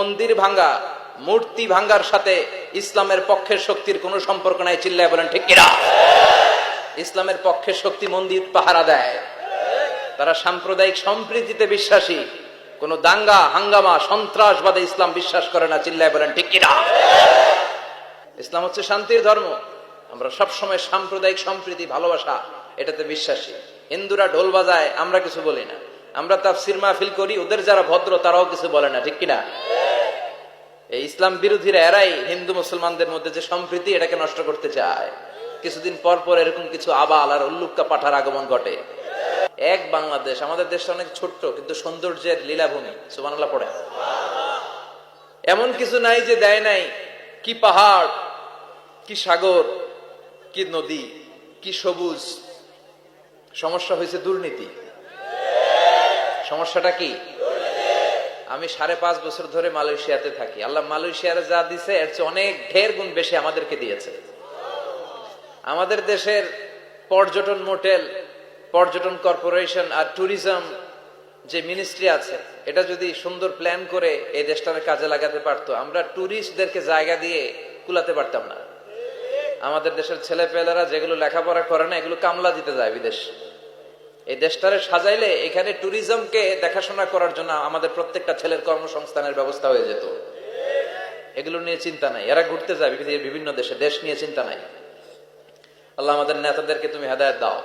মন্দির ভাঙ্গা, মূর্তি ভাঙ্গার সাথে ইসলামের পক্ষের শক্তির কোনো সম্পর্ক নাই, চিল্লায় বলেন, ঠিক কিনা? ইসলামের পক্ষের শক্তি মন্দির পাহারা দেয়। তারা সাম্প্রদায়িক সম্প্রীতিতে বিশ্বাসী। কোন দাঙ্গা, হাঙ্গামা, সন্ত্রাসবাদে ইসলাম বিশ্বাস করে না, চিল্লায় বলেন, ঠিক কিনা? ইসলাম হচ্ছে শান্তির ধর্ম। আমরা সব সময় সাম্প্রদায়িক সম্প্রীতি, ভালোবাসা, এটাতে বিশ্বাসী। হিন্দুরা ঢোল বাজায়, আমরা কিছু বলি না। আমরা তাফসির মাহফিল করি, ওদের যারা ভদ্র তারাও কিছু বলে না, ঠিক কিনা? এই ইসলাম বিরোধীরা এরাই হিন্দু মুসলমানদের মধ্যে যে সম্প্রীতি এটাকে নষ্ট করতে চায়। কিছুদিন পর পর এরকম কিছু আবাল আর উল্লুক্কা পাঠার আগমন ঘটে। এক বাংলাদেশ, আমাদের দেশটা অনেক ছোট্ট, কিন্তু সৌন্দর্যের লীলাভূমি সুবানাল্লাহ পড়ে। এমন কিছু নাই যে দেয় নাই, কি পাহাড়, কি সাগর, কি নদী, কি সবুজ। সমস্যা হয়েছে দুর্নীতি। সমস্যাটা কি? আমি সাড়ে পাঁচ বছর ধরে মালয়েশিয়াতে থাকি। আল্লাহ মালয়েশিয়ার যা দিছে, এর চেয়ে অনেক ঢের গুণ বেশি আমাদেরকে দিয়েছে। আমাদের দেশের পর্যটন মোটেল, পর্যটন কর্পোরেশন আর ট্যুরিজম যে মিনিস্ট্রি আছে, এটা যদি সুন্দর প্ল্যান করে এই দেশটাকে কাজে লাগাতে পারতো, আমরা ট্যুরিস্টদেরকে জায়গা দিয়ে কুলাতে পারতাম না। আমাদের দেশের ছেলে পেলেরা যেগুলো লেখাপড়া করে না, এগুলো কামলা দিতে যায় বিদেশ। এই দেশটারে সাজাইলে এখানে ট্যুরিজমকে দেখাশোনা করার জন্য আমাদের প্রত্যেকটা ছেলের কর্মসংস্থানের ব্যবস্থা হয়ে যেত। এগুলো নিয়ে চিন্তা নাই। এরা ঘুরতে যায় বিভিন্ন দেশে। দেশ নিয়ে চিন্তা নাই। আল্লাহ আমাদের নেতাদেরকে তুমি হেদায়ত দাও।